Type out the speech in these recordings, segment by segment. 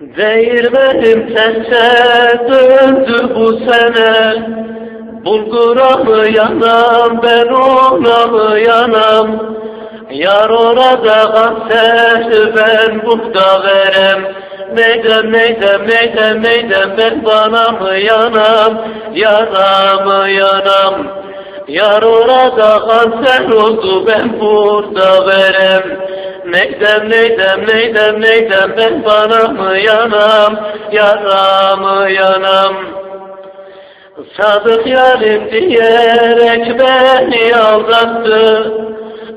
Değirmenim terse döndü bu sene. Bulgura mı yanam ben ona mı yanam. Yar orada kanser ben burada verem. Neydem neydem neydem neydem ben bana mı yanam? Yana mı yanam? Yar orada kanser oldu ben burada verem Neydem neydem neydem neydem ben bana mı yanam Yara mı yanam? Sadık yarim diyerek beni aldattı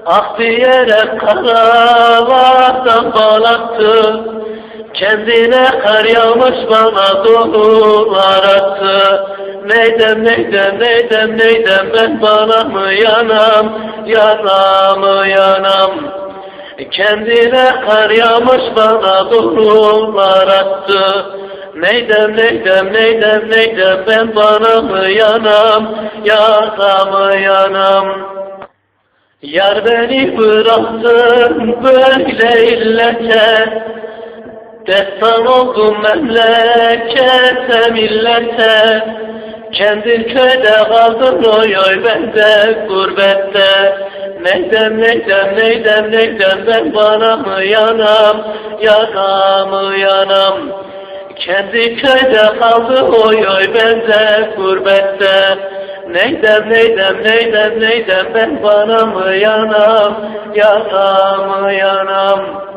Ah diyerek karalardan bağlattı. Kendine kar yağmış bana dolular attı. Neydem neydem neydem neydem ben bana mı yanam Yana mı yanam Kendine kar yağmış bana dolular attı. Neydem neydem neydem neydem ben bana mı yanam Yana mı yanam? Yar beni bıraktın böyle illete Destan oldum memlekete millete. Kendin köyde kaldın oy oy ben de gurbette Neydem neydem neydem neydem ben bana mı yanam Yana mı yanam? Kendi köyde kaldı oy oy ben de gurbette. Neydem neydem neydem neydem ben bana mı yanam Yana mı yanam